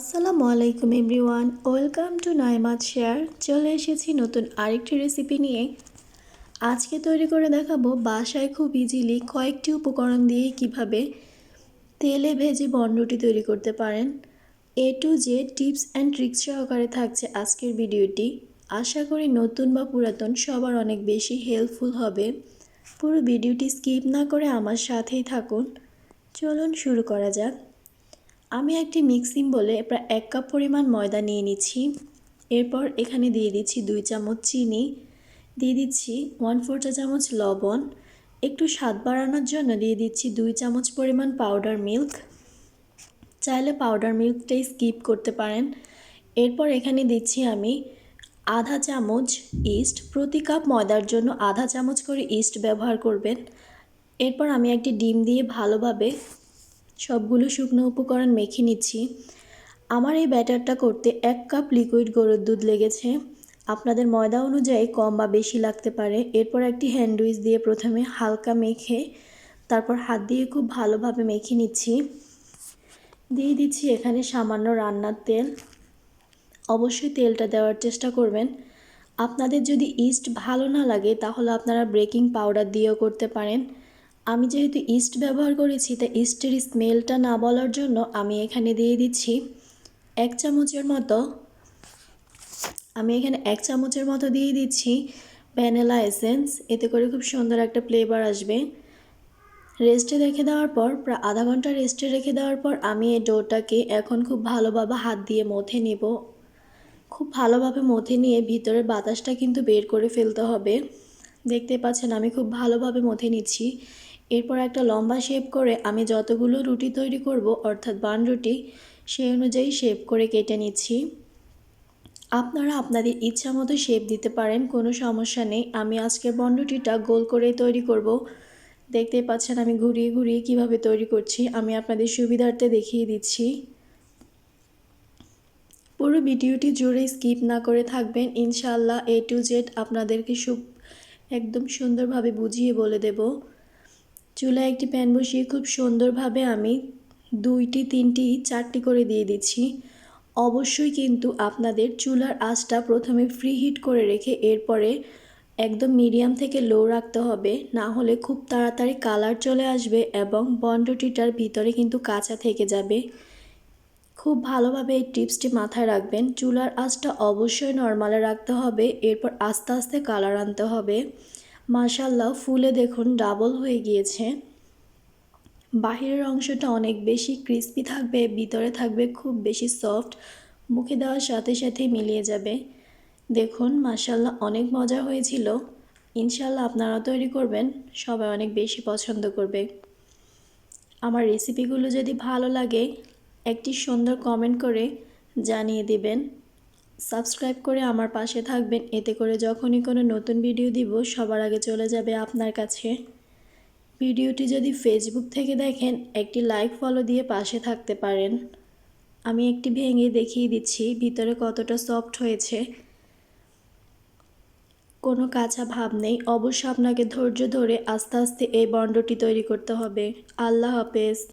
আসসালামু আলাইকুম everyone, welcome to Naimat share. চলে এসেছি নতুন আরেকটি রেসিপি নিয়ে। আজকে তৈরি করে দেখাবো বাসায় খুব ইজিলি কয়েকটি উপকরণ দিয়ে কীভাবে তেলে ভেজে বনরুটি তৈরি করতে পারেন। A to Z tips and tricks সহকারে থাকছে আজকের ভিডিওটি। আশা করি নতুন বা পুরাতন সবার অনেক বেশি হেল্পফুল হবে। পুরো ভিডিওটি স্কিপ না করে আমার সাথেই থাকুন। চলুন শুরু করা যাক। আমি একটি মিক্সিং বলে প্রায় এক কাপ পরিমাণ ময়দা নিয়ে নিচ্ছি। এরপর এখানে দিয়ে দিচ্ছি দুই চামচ চিনি, দিয়ে দিচ্ছি ওয়ান ফোর চা চামচ লবণ, একটু স্বাদ বাড়ানোর জন্য দিয়ে দিচ্ছি দুই চামচ পরিমাণ পাউডার মিল্ক চাইলে পাউডার মিল্কটাই স্কিপ করতে পারেন। এরপর এখানে দিচ্ছি আমি আধা চামচ ইস্ট প্রতি কাপ ময়দার জন্য আধা চামচ করে ইস্ট ব্যবহার করবেন। এরপর আমি একটি ডিম দিয়ে ভালোভাবে সবগুলো শুকনো উপকরণ মেখে নিচ্ছি। আমার এই ব্যাটারটা করতে এক কাপ লিকুইড গরুর দুধ লেগেছে। আপনাদের ময়দা অনুযায়ী কম বা বেশি লাগতে পারে। এরপর একটি হ্যান্ডউইচ দিয়ে প্রথমে হালকা মেখে, তারপর হাত দিয়ে খুব ভালোভাবে মেখে নিচ্ছি। দিয়ে দিচ্ছি এখানে সামান্য রান্নার তেল। অবশ্যই তেলটা দেওয়ার চেষ্টা করবেন। আপনাদের যদি ইস্ট ভালো না লাগে, তাহলে আপনারা ব্রেকিং পাউডার দিয়েও করতে পারেন। আমি যেহেতু ইস্ট ব্যবহার করেছি, তাই ইস্টের স্মেলটা না বলার জন্য আমি এখানে দিয়ে দিচ্ছি এক চামচের মতো। আমি এখানে এক চামচের মতো দিয়ে দিচ্ছি ভ্যানিলা এসেন্স। এতে করে খুব সুন্দর একটা ফ্লেভার আসবে। রেস্টে রেখে দেওয়ার পর, প্রায় আধা ঘণ্টা রেস্টে রেখে দেওয়ার পর আমি এই ডোটাকে এখন খুব ভালোভাবে হাত দিয়ে মথে নেব। খুব ভালোভাবে মথে নিয়ে ভিতরের বাতাসটা কিন্তু বের করে ফেলতে হবে। দেখতে পাচ্ছেন আমি খুব ভালোভাবে মথে নিচ্ছি। এরপর একটা লম্বা শেপ করে আমি যতগুলো রুটি তৈরি করব, অর্থাৎ বান রুটি, সেই অনুযায়ী শেপ করে কেটে নিচ্ছি। আপনারা আপনাদের ইচ্ছা মতো শেপ দিতে পারেন, কোনো সমস্যা নেই। আমি আজকে বনরুটিটা গোল করে তৈরি করব। দেখতে পাচ্ছেন আমি ঘুরিয়ে ঘুরিয়ে কীভাবে তৈরি করছি, আমি আপনাদের সুবিধার্থে দেখিয়ে দিচ্ছি। পুরো ভিডিওটি জুড়ে স্কিপ না করে থাকবেন। ইনশাল্লাহ এ টু জেড আপনাদেরকে একদম সুন্দরভাবে বুঝিয়ে বলে দেব। চুলায় একটি প্যান বসিয়ে খুব সুন্দরভাবে আমি দুইটি, তিনটি, চারটি করে দিয়ে দিচ্ছি। অবশ্যই কিন্তু আপনাদের চুলার আঁচটা প্রথমে ফ্রি হিট করে রেখে এরপরে একদম মিডিয়াম থেকে লো রাখতে হবে। না হলে খুব তাড়াতাড়ি কালার চলে আসবে এবং বন্ডটিটার ভিতরে কিন্তু কাঁচা থেকে যাবে। খুব ভালোভাবে এই টিপসটি মাথায় রাখবেন। চুলার আঁচটা অবশ্যই নর্মালে রাখতে হবে, এরপর আস্তে আস্তে কালার আনতে হবে। মাশাল্লাহ ফুলে দেখুন ডাবল হয়ে গিয়েছে। বাহিরের অংশটা অনেক বেশি ক্রিস্পি থাকবে, ভিতরে থাকবে খুব বেশি সফট। মুখে দেওয়ার সাথে সাথেই মিলিয়ে যাবে। দেখুন মাশাল্লাহ অনেক মজা হয়েছিল। ইনশাল্লাহ আপনারা তৈরি করবেন, সবাই অনেক বেশি পছন্দ করবে। আমার রেসিপিগুলো যদি ভালো লাগে একটি সুন্দর কমেন্ট করে জানিয়ে দিবেন। সাবস্ক্রাইব করে আমার পাশে থাকবেন। এতে করে যখনই কোনো নতুন ভিডিও দিব, সবার আগে চলে যাবে আপনার কাছে। ভিডিওটি যদি ফেসবুক থেকে দেখেন, একটি লাইক ফলো দিয়ে পাশে থাকতে পারেন। আমি একটি ভেঙে দেখিয়ে দিচ্ছি, ভিতরে কতটা সফট হয়েছে। কোনো কাঁচা ভাব নেই। অবশ্য আপনাকে ধৈর্য ধরে আস্তে আস্তে এই বন্ডটি তৈরি করতে হবে। আল্লাহ হাফেজ।